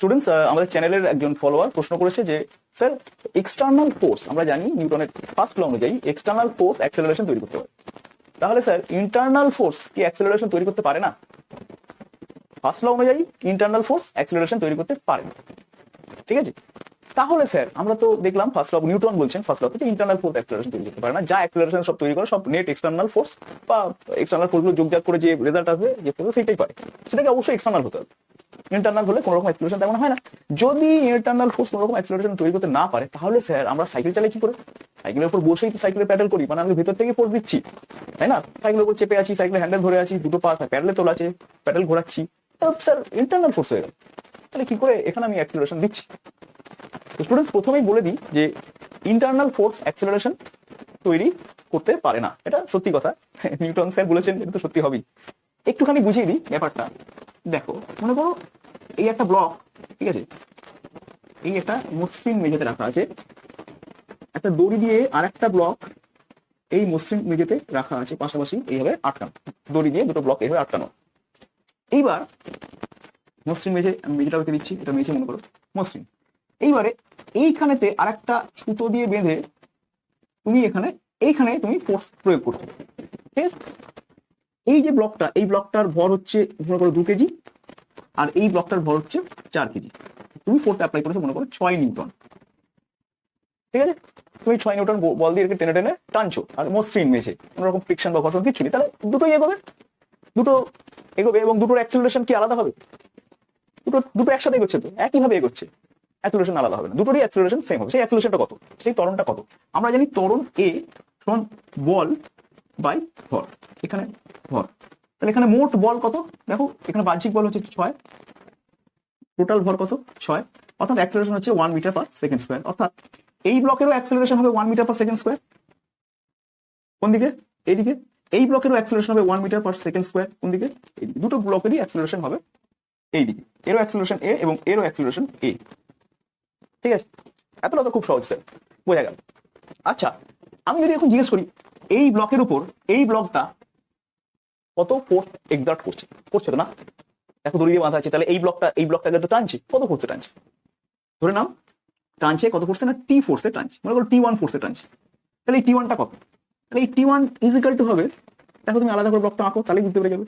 Students আমাদের চ্যানেলের একজন ফলোয়ার প্রশ্ন করেছে যে স্যার এক্সটার্নাল ফোর্স আমরা জানি নিউটনের ফার্স্ট ল অনুযায়ী এক্সটার্নাল ফোর্স অ্যাক্সেলারেশন তৈরি করতে পারে। তাহলে স্যার ইন্টারনাল ফোর্স কি অ্যাক্সেলারেশন তৈরি করতে পারে না? ফার্স্ট ল অনুযায়ী ইন্টারনাল ফোর্স অ্যাক্সেলারেশন তৈরি করতে পারে না। ঠিক আছে? তাহলে স্যার আমরা তো দেখলাম ফার্স্ট ল নিউটন বলছেন ফার্স্ট ল থেকে ইন্টারনাল ফোর্স অ্যাক্সেলারেশন তৈরি করতে পারে না। যা অ্যাক্সেলারেশন সব তৈরি করে, সব নেট এক্সটার্নাল ফোর্স বা এক্সটার্নাল ফোর্সগুলো যোগজাগ করে যে রেজাল্ট আসবে, যে ফোর্স সেটাই পারে। সেটাকে অবশ্যই এক্সটার্নাল হতে হবে। ইন্টারনাল হলে কোনো রকম অ্যাক্সিলারেশন তেমন হয় না। যদি ইন্টারনাল ফোর্স কোনো রকম অ্যাক্সিলারেশন তৈরি করতে না পারে, তাহলে স্যার আমরা সাইকেল চালাই কি করে? সাইকেলের উপর বসেই সাইকেলে প্যাডেল করি মানে আমি ভেতর থেকে ফোর্স দিচ্ছি, তাই না? সাইকেলের উপর চেপে আছি সাইকেলের হ্যান্ডেল ধরে আছি, দুটো পা প্যাডেলে তোলা আছে প্যাডেল ঘোরাচ্ছি। তো স্যার ইন্টারনাল ফোর্স হয়ে গেল। তাহলে কি করে এখানে আমি অ্যাক্সিলারেশন দিচ্ছি? তো স্টুডেন্টস প্রথমেই বলে দিই যে ইন্টারনাল ফোর্স অ্যাক্সিলারেশন তৈরি করতে পারে না। এটা সত্যি কথা। নিউটন স্যার বলেছেন, এটা তো সত্যি হবেই। একটুখানি বুঝিয়ে দিই ব্যাপারটা। দেখো, মনে করো এই একটা ব্লক ঠিক আছে? এই একটা মসৃণ মেঝেতে রাখা আছে। একটা দড়ি দিয়ে আর একটা ব্লক এই মসৃণ মেঝেতে রাখা আছে, পাশাপাশি এইভাবে আটকানো। দড়ি দিয়ে দুটো ব্লক এইভাবে আটকানো। এইবার মসৃণ মেঝে, আমি মেঝেটা রেখে দিচ্ছি, এটা মেঝে মনে করো মসৃণ এইবারে এইখানেতে আরেকটা সুতো দিয়ে বেঁধে তুমি এখানে, এইখানে তুমি ফোর্স প্রয়োগ করছ ঠিক আছে? এই যে ব্লকটা এই ব্লকটার ভর হচ্ছে, মনে করো দু কেজি। আর এই ব্লকটার ভর হচ্ছে চার কেজি। তুমি ফোর্থ অ্যাপ্লাই করেছ, মনে করো ছয় নিউটন ঠিক আছে? তুমি ছয় নিউটন বল দিয়ে টেনে টেনে টানছো, আর মসৃণ মেঝে কোনো রকম ফ্রিকশন বা ঘর্ষণ কিচ্ছু নেই। তাহলে দুটোই এগোবে। দুটো এগোবে এবং দুটোর অ্যাক্সিলারেশন কি আলাদা হবে? দুটো দুটো একসাথে এগোচ্ছে তো, একইভাবে এগোচ্ছে। অ্যাক্সিলারেশন আলাদা হবে না। দুটোরই অ্যাক্সিলারেশন সেম হবে। সেই অ্যাক্সিলারেশনটা কত? সেই ত্বরণটা কত? আমরা জানি ত্বরণ এ সমান বল বাই ভর। এখানে ভর। তাহলে এখানে মোট বল কত? দেখো, এখানে বাহ্যিক বল হচ্ছে ছয়। টোটাল ভর কত? ছয়। অর্থাৎ অ্যাক্সেলারেশন হচ্ছে one metre per second square অর্থাৎ এই ব্লকেরও অ্যাক্সেলারেশন হবে one metre per second square কোন দিকে এইদিকে। এই ব্লকেরও অ্যাক্সেলারেশন হবে one metre per second square কোন দিকে। দুটো ব্লকেরই অ্যাক্সেলারেশন হবে এইদিকে। এরও অ্যাক্সেলারেশন এ এবং এরও অ্যাক্সেলারেশন এ ঠিক আছে? এতটা তো খুব সহজ স্যার বোঝা গেল। আচ্ছা আমি যদি এখন জিজ্ঞেস করি, এই ব্লকের উপর, এই ব্লকটা কত ফোর্স এক্সার্ট করছে? করছে তো না? দেখো দড়ি দিয়ে বাঁধা আছে, তাহলে এই ব্লকটা এই ব্লকটাকে তো টানছে, কত ফোর্সে টানছে? ধরে নাও, টানছে কত ফোর্সে না? টি ফোর্সে টানছে, মনে করো টি ওয়ান ফোর্সে টানছে। তাহলে এই টি ওয়ানটা কত? তাহলে এই টি ওয়ান ইজিক্যাল টু হবে, দেখো তুমি আলাদা করে ব্লকটা আঁকো তাহলে বুঝতে পেরে যাবে।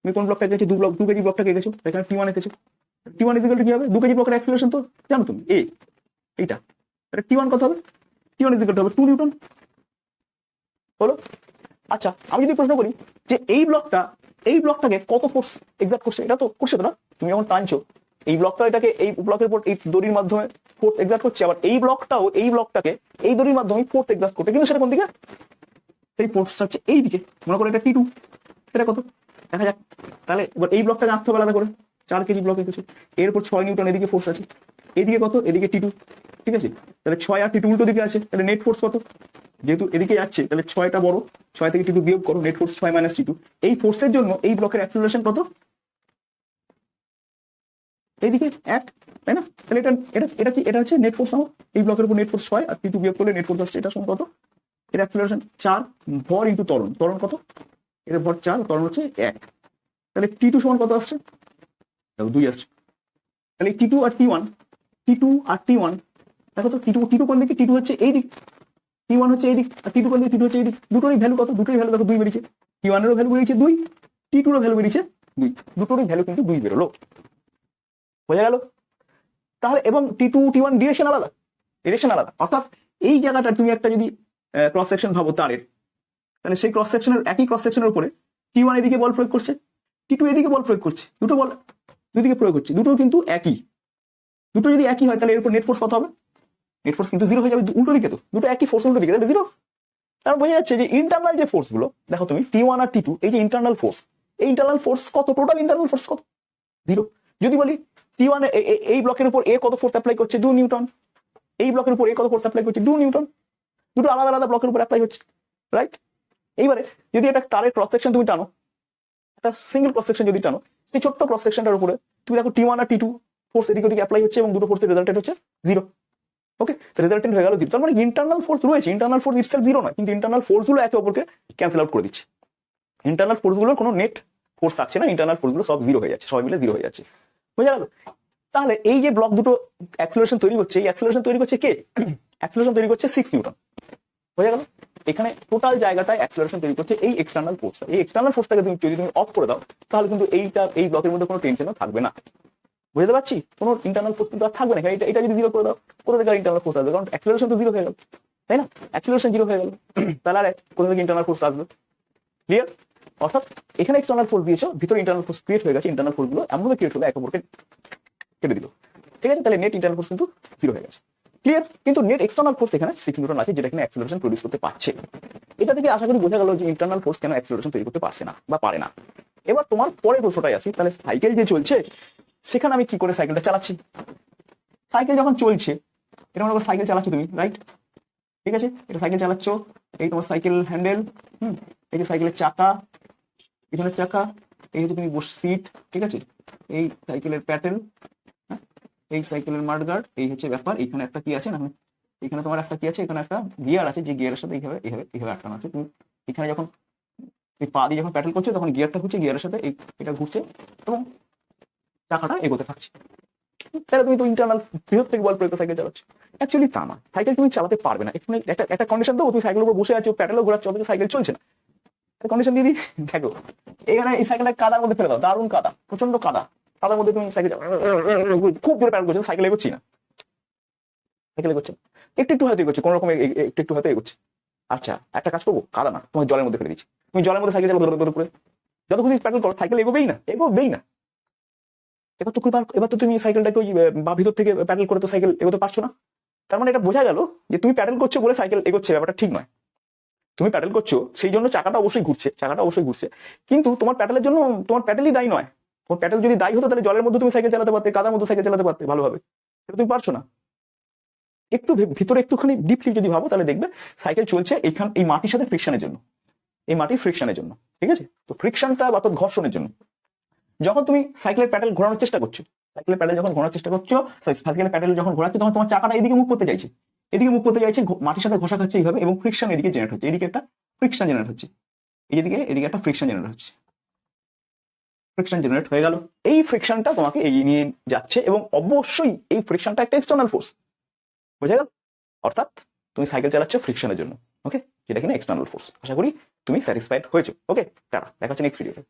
তুমি কোন ব্লকটা গেছো দু ব্লক দু কেজি ব্লকটা গেছো এখানে টি ওয়ান এঁকেছো। টি ওয়ান ইজিক্যাল টু কি হবে? দু কেজি ব্লকের অ্যাক্সিলারেশন তো? জানো তুমি এ এইটা। তাহলে টি ওয়ান কত হবে? টি ওয়ান ইজিক্যাল টু হবে টু নিউটন হলো? আচ্ছা আমি যদি প্রশ্ন করি যে এই ব্লকটা, এই ব্লকটাকে কত ফোর্স এক্সাক্ট করছে, এটা তো করছে তো না? তুমি যখন টানছো, এই ব্লকটা এটাকে, এই ব্লকের উপর এই দড়ির মাধ্যমে ফোর্স এক্সাক্ট করছে, আবার এই ব্লকটাও এই ব্লকটাকে এই দড়ির মাধ্যমে ফোর্স এক্সাক্ট করতে কিন্তু সেটা কোন দিকে? সেই ফোর্সটা হচ্ছে এই দিকে। মনে করো এটা টি টু এটা কত? দেখা যাক। তাহলে এবার এই ব্লকটাকে আঁকতে হবে আলাদা করে, চার কেজি ব্লকে কিছু। এরপর ছয় নিউটন এদিকে ফোর্স আছে। এদিকে কত? এদিকে টি টু ঠিক আছে? তাহলে ছয় আর টি টু উল্টো দিকে আছে, তাহলে নেট ফোর্স কত? যেহেতু এদিকে যাচ্ছে, তাহলে ছয়টা বড়। ছয় থেকে টি টু বিয়োগ করো নেট ফোর্স ছয় মাইনাস টি টু এই ফোর্সের জন্য এই ব্লকের অ্যাক্সিলারেশন কত? এইদিকে এক, তাই না? তাহলে এটা এটা এটা কি? এটা হচ্ছে নেট ফোর্স আমার এই ব্লকের উপর নেট ফোর্স ছয় আর টি বিয়োগ করলে নেট ফোর্স আসছে, এটা সমান কত? এর অ্যাক্সিলারেশন চার, ভর ইন্টু ত্বরণ। ত্বরণ কত? এর ভর চার, ত্বরণ হচ্ছে এক। তাহলে টি টু সমান কত আসছে? দুই আসছে। তাহলে টি টু আর টি ওয়ান টি টু আর টি ওয়ান দেখো তো টি টু টি টু কোন দিকে? টি টু হচ্ছে এই দিক। টি ওয়ান হচ্ছে এই দিক, আর টি টু দিকে? টি টু হচ্ছে এই দিক। দুটোরই ভ্যালু কত? দুটোরই ভ্যালু দেখো দুই বেরিয়েছে। টি ওয়ানেরও ভ্যালু বেরিয়েছে দুই টি টুরও ভ্যালু বেরিয়েছে দুই। দুটোরই ভ্যালু কিন্তু দুই বেরোলো। বোঝা গেল? তাহলে এবং T two T one direction আলাদা। ডিরেকশন আলাদা। অর্থাৎ এই জায়গাটা তুমি একটা যদি ক্রস সেকশন ভাবো তারের, তাহলে সেই ক্রস সেকশনের একই ক্রস সেকশনের উপরে টি ওয়ান এদিকে বল প্রয়োগ করছে টি টু এদিকে বল প্রয়োগ করছে, দুটো বল, দুদিকে প্রয়োগ করছে দুটো কিন্তু একই। দুটো যদি একই হয়, তাহলে এর উপর নেট ফোর্স কত হবে? নেট ফোর্স কিন্তু জিরো হয়ে যাবে উল্টো দিকে তো। দুটো একই ফোর্স উল্টো দিকে জিরো তার বোঝা যাচ্ছে যে ইন্টারনাল যে ফোর্সগুলো, দেখো তুমি টি ওয়ান আর টি টু এই যে ইন্টারনাল ফোর্স এই ইন্টারনাল ফোর্স কত? টোটাল ইন্টারনাল ফোর্স কত? জিরো যদি বলি টি ওয়ান এই ব্লকের উপর এ কত ফোর্স অ্যাপ্লাই করছে? দু নিউটন। এই ব্লকের উপর এ কত ফোর্স অ্যাপ্লাই করছে? দু নিউটন। দুটো আলাদা আলাদা ব্লকের উপর অ্যাপ্লাই হচ্ছে রাইট এইবারে যদি একটা তারের ক্রস সেকশন তুমি টানো, একটা সিঙ্গেল ক্রস সেকশন যদি টানো, সেই ছোট্ট ক্রস সেকশনটার উপরে, তুমি দেখো টি ওয়ান আর টি টু ফোর্স এদিকে ওদিকে অ্যাপ্লাই হচ্ছে এবং দুটো ফোর্সের রেজাল্টেড হচ্ছে জিরো ওকে রেজাল্টেন্ট হয়ে গেল জিরো তার মানে ইন্টারনাল ফোর্স রয়েছে ইন্টারনাল ফোর্স ইটসেলফ জিরো নয়, কিন্তু ইন্টারনাল ফোর্সগুলো একে অপরকে ক্যান্সেল আউট করে দিচ্ছে। ইন্টারনাল ফোর্সগুলোর কোনো নেট ফোর্স থাকছে না ইন্টারনাল ফোর্সগুলো সব জিরো হয়ে যাচ্ছে, সবাই মিলে জিরো হয়ে যাচ্ছে। বোঝা গেল। তাহলে এই যে ব্লক দুটো অ্যাক্সিলারেশন তৈরি করছে, এই অ্যাক্সিলারেশন তৈরি করছে কে? অ্যাক্সিলারেশন তৈরি করছে সিক্স নিউটন বোঝা গেল। এখানে টোটাল জায়গাটায় অ্যাক্সিলারেশন তৈরি করছে এই এক্সটার্নাল ফোর্সটা এই এক্সটার্নাল ফোর্সটাকে তুমি, যদি তুমি অফ করে দাও, তাহলে কিন্তু এইটা, এই ব্লকের মধ্যে কোনো টেনশনও থাকবে না। বুঝতে পারছি? কোনো ইন্টারনাল ফোর্স কিন্তু আর থাকবে না। এটা এটা যদি জিরো করে দাও কোথা থেকে ইন্টারনাল ফোর্স আসবে। কারণ অ্যাক্সিলারেশন তো জিরো হয়ে গেল। তাই না? অ্যাক্সিলারেশন জিরো হয়ে গেল। তাহলে আর কোথা থেকে ইন্টারনাল ফোর্স আসবে। ক্লিয়ার অর্থাৎ এখানে এক্সটার্নাল ফোর্স দিয়েছ, ভিতরে ইন্টারনাল ফোর্স ক্রিয়েট হয়ে গেছে ইন্টারনাল ফোর্সগুলো এমনভাবে ক্রিয়েট হলো, এক অপরকে কেটে দিল। ঠিক আছে? তাহলে নেট ইন্টারনাল ফোর্স কিন্তু জিরো হয়ে গেছে। ক্লিয়ার কিন্তু নেট এক্সটার্নাল ফোর্স এখানে সিক্স নিউটন আছে, যেটা এখানে অ্যাক্সিলারেশন প্রডিউস করতে পারছে। এটা থেকে আশা করি বোঝা গেল যে ইন্টারনাল ফোর্স কেন অ্যাক্সিলারেশন তৈরি করতে পারছে না বা পারে না। এবার তোমার পরের প্রশ্নটাই আসি। তাহলে সাইকেল যে চলছে সেখানে আমি কি করে সাইকেলটা চালাচ্ছি? সাইকেল যখন চলছে, এটা মনে করো সাইকেল চালাচ্ছ তুমি রাইট ঠিক আছে? এটা সাইকেল চালাচ্ছ, এই তোমার সাইকেল হ্যান্ডেল হুম? এই যে সাইকেলের চাকা, পিছনের চাকা, এই হচ্ছে তুমি সিট ঠিক আছে? এই সাইকেলের প্যাটেল হ্যাঁ? এই সাইকেলের মাঠগার্ড, এই হচ্ছে ব্যাপার। এখানে একটা কি আছে না? এখানে তোমার একটা কি আছে? এখানে একটা গিয়ার আছে, যে গিয়ারের সাথে এইভাবে এইভাবে এইভাবে আটকানো আছে। তুমি এখানে যখন এই পা দিয়ে যখন প্যাটেল করছ, তখন গিয়ারটা ঘুরছে গিয়ারের সাথে এটা ঘুরছে। এবং চাকাটা এগোতে থাকছে। তাহলে তুমি তো ইন্টারনাল বৃহৎ থেকে বল প্রয়োগ সাইকেল চালাচ্ছ। অ্যাকচুয়ালি তা না। সাইকেল তুমি চালাতে পারবে না। এখানে একটা একটা কন্ডিশন দেবো তুমি সাইকেলের উপর বসে আছো প্যাটেলও ঘোরাচ্ছ, অথচ সাইকেল চলছে না। কন্ডিশন দিয়ে দিই। দেখো, এখানে এই সাইকেলটা কাদার মধ্যে ফেলে দাও। দারুণ কাদা প্রচণ্ড কাদা। কাদার মধ্যে তুমি সাইকেল খুব জোরে প্যাডেল করছ সাইকেল এগোচ্ছি না। সাইকেল এগোচ্ছে। একটু একটু হয়তো এগোচ্ছে, কোনো রকম একটু একটু হয়তো এগোচ্ছে। আচ্ছা একটা কাজ করব? কাদা না, তোমার জলের মধ্যে ফেলে দিচ্ছি। তুমি জলের মধ্যে সাইকেল চালাবো করে। যত খুশি প্যাডেল করো সাইকেল এগোবেই না এগোবেই না। এবার তো এবার তো তুমি সাইকেলটাকে ওই বা ভিতর থেকে প্যাডেল করে তো সাইকেল এগোতে পারছ না। তার মানে এটা বোঝা গেল যে তুমি প্যাডেল করছ বলে সাইকেল এগোচ্ছে, ব্যাপারটা ঠিক নয়। তুমি প্যাডেল করছ, সেই জন্য চাকাটা অবশ্যই ঘুরছে, চাকাটা অবশ্যই ঘুরছে। কিন্তু তোমার প্যাডেলের জন্য তোমার প্যাডেলই দায়ী নয়। তোমার প্যাডেল যদি দায়ী হতো, তাহলে জলের মধ্যে তুমি সাইকেল চালাতে পারতে, কাদার মধ্যে সাইকেল চালাতে পারতে ভালোভাবে। সেটা তুমি পারছ না। একটু ভিতরে একটুখানি ডিপলি যদি ভাবো, তাহলে দেখবে সাইকেল চলছে এইখান এই মাটির সাথে ফ্রিকশনের জন্য। এই মাটির ফ্রিকশনের জন্য, ঠিক আছে? তো ফ্রিকশনটা তোর ঘর্ষণের জন্য। যখন তুমি সাইকেলের প্যাডেল ঘোরানোর চেষ্টা করছ সাইকেলের প্যাডেল যখন ঘোরানোর চেষ্টা করছ সাইকেলের প্যাডেল যখন ঘোরাচ্ছো, তখন তোমার চাকাটা এদিকে মুখ করতে চাইছে। এদিকে মুখ করতে চাইছে মাটির সাথে ঘষা খাচ্ছে এইভাবে এবং ফ্রিকশন এদিকে জেনারেট হচ্ছে। এদিকে একটা ফ্রিকশন জেনারেট হচ্ছে। এই যেদিকে এদিকে একটা ফ্রিকশন জেনারেট হচ্ছে। ফ্রিকশন জেনারেট হয়ে গেল। এই ফ্রিকশনটা তোমাকে এগিয়ে নিয়ে যাচ্ছে এবং অবশ্যই এই ফ্রিকশনটা একটা এক্সটার্নাল ফোর্স বোঝা গেল? অর্থাৎ তুমি সাইকেল চালাচ্ছ ফ্রিকশনের জন্য। ওকে যেটা কিনা এক্সটার্নাল ফোর্স আশা করি তুমি স্যাটিসফাইড হয়েছো। Okay tata. দেখা হচ্ছে নেক্সট ভিডিওতে